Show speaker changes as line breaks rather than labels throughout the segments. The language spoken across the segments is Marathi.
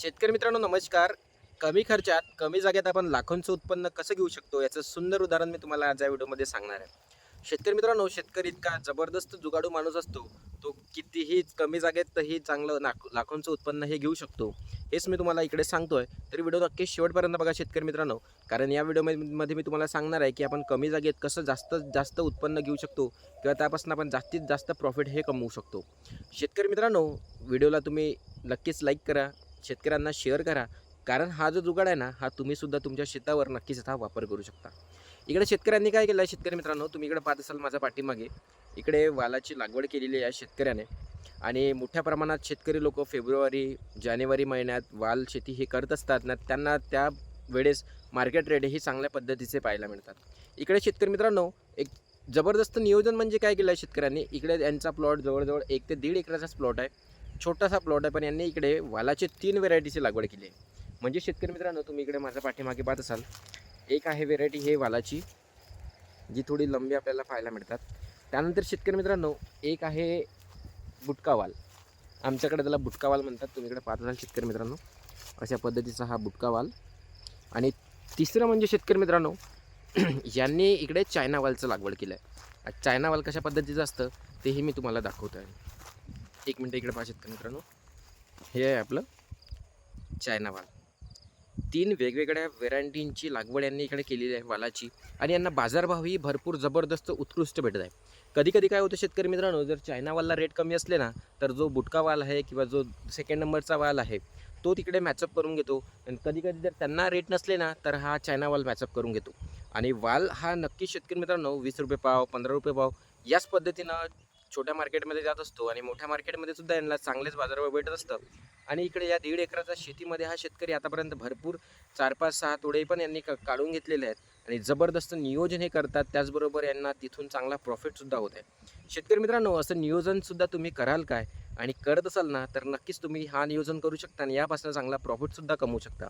शेतकरी मित्रांनो नमस्कार. कमी खर्चात कमी जागेत आपण लाखोंचं उत्पन्न कसं घेऊ शकतो याचं सुंदर उदाहरण मी तुम्हाला आज या व्हिडिओमध्ये सांगणार आहे. शेतकरी मित्रांनो शेतकरी इतका जबरदस्त जुगाडू माणूस असतो तो कितीही कमी जागेतही चांगलं लाख लाखोंचं उत्पन्न हे घेऊ शकतो. हेच मी तुम्हाला इकडे सांगतोय. तर व्हिडिओ नक्की शेवटपर्यंत बघा शेतकरी मित्रांनो. कारण या व्हिडिओमध्ये मी तुम्हाला सांगणार आहे की आपण कमी जागेत कसं जास्त जास्त उत्पन्न घेऊ शकतो किंवा त्यापासून आपण जास्तीत जास्त प्रॉफिट हे कमवू शकतो. शेतकरी मित्रांनो व्हिडिओला तुम्ही नक्कीच लाईक करा. शेतकऱ्यांना शेअर करा. कारण हा जो जुगाड आहे ना हा तुम्हीसुद्धा तुमच्या शेतावर नक्कीच हा वापर करू शकता. इकडे शेतकऱ्यांनी काय केलं आहे शेतकरी मित्रांनो तुम्ही इकडे पाहत असाल माझ्या पाठीमागे. इकडे वालाची लागवड केलेली आहे शेतकऱ्याने. आणि मोठ्या प्रमाणात शेतकरी लोक फेब्रुवारी जानेवारी महिन्यात वाल शेती हे करत असतात. ना त्यांना त्या वेळेस मार्केट रेट ही चांगल्या पद्धतीचे पाहायला मिळतात. इकडे शेतकरी मित्रांनो एक जबरदस्त नियोजन म्हणजे काय केलं आहे शेतकऱ्यांनी? इकडे यांचा प्लॉट जवळजवळ एक ते दीड एकराचाच प्लॉट आहे. छोटासा प्लॉट आहे पण यांनी इकडे वालाचे तीन व्हेरायटीची लागवड केली आहे. म्हणजे शेतकरी मित्रांनो तुम्ही इकडे माझ्या पाठीमागे पाहत असाल. एक आहे व्हेरायटी हे वालाची जी थोडी लंबी आपल्याला पाहायला मिळतात. त्यानंतर शेतकरी मित्रांनो एक आहे बुटका वाल. आमच्याकडे त्याला बुटका वाल म्हणतात तुम्ही इकडे पाहत असाल शेतकरी मित्रांनो. अशा पद्धतीचा हा बुटका वाल. आणि तिसरं म्हणजे शेतकरी मित्रांनो यांनी इकडे चायना वालचं लागवड केलं आहे चायनावाल कशा पद्धतीचं असतं तेही मी तुम्हाला दाखवतो आहे एक मिनटं इकडे पाहिजेत शेतकरी मित्रांनो. हे आहे आपलं चायना वाल. तीन वेगवेगळ्या व्हेरायटींची लागवड यांनी इकडे केलेली आहे वालाची आणि यांना बाजारभावही भरपूर जबरदस्त उत्कृष्ट भेटत आहे. कधी कधी काय होतं शेतकरी मित्रांनो जर चायना वालला रेट कमी असले ना तर जो बुटका वाल आहे किंवा जो सेकंड नंबरचा वाल आहे तो तिकडे मॅचअप करून घेतो. आणि कधी कधी जर त्यांना रेट नसले ना तर हा चायना वाल मॅचअप करून घेतो. आणि वाल हा नक्की शेतकरी मित्रांनो वीस रुपये पाव पंधरा रुपये पाव याच पद्धतीनं छोट्या मार्केटमध्ये जात असतो आणि मोठ्या मार्केटमध्ये सुद्धा यांना चांगलेच बाजारभाव भेटत असतं आणि इकडे या दीड एकराचा शेतीमध्ये हा शेतकरी आतापर्यंत भरपूर चार पाच सहा तोडे पण यांनी क- काढून घेतलेले आहेत. आणि जबरदस्त नियोजन हे करतात त्याचबरोबर यांना तिथून चांगला प्रॉफिटसुद्धा होत आहे. शेतकरी मित्रांनो असं नियोजनसुद्धा तुम्ही कराल काय? आणि करत असाल ना तर नक्कीच तुम्ही हा नियोजन करू शकता आणि यापासून चांगला प्रॉफिटसुद्धा कमवू शकता.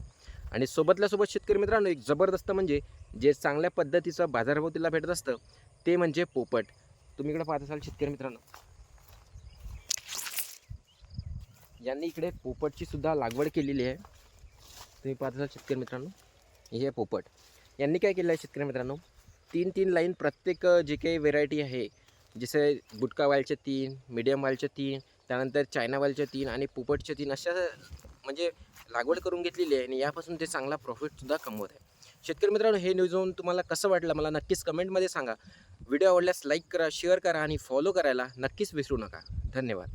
आणि सोबतल्या सोबत शेतकरी मित्रांनो एक जबरदस्त म्हणजे जे चांगल्या पद्धतीचं बाजारभाव तिला भेटत असतं ते म्हणजे पोपट. तुम्ही इकडे पाहत असाल शेतकरी मित्रांनो. यांनी इकडे पोपटची सुद्धा लागवड केलेली आहे. तुम्ही पाहत असाल शेतकरी मित्रांनो. हे पोपट. यांनी काय केलं आहे शेतकरी मित्रांनो? तीन तीन लाईन प्रत्येक जे काही व्हेरायटी आहे जसे गुटका वालचे तीन मीडियम वालचे तीन त्यानंतर चायना वालचे तीन आणि पोपटचे तीन अशा म्हणजे लागवड करून घेतलेली आहे आणि यापासून ते चांगला प्रॉफिटसुद्धा कमवत आहे. शेतकरी मित्रांनो हे न्यूज होऊन तुम्हाला कसं वाटलं मला नक्कीच कमेंटमध्ये सांगा. व्हिडिओ आवडल्यास लाईक करा शेअर करा आणि फॉलो करायला नक्कीच विसरू नका. धन्यवाद.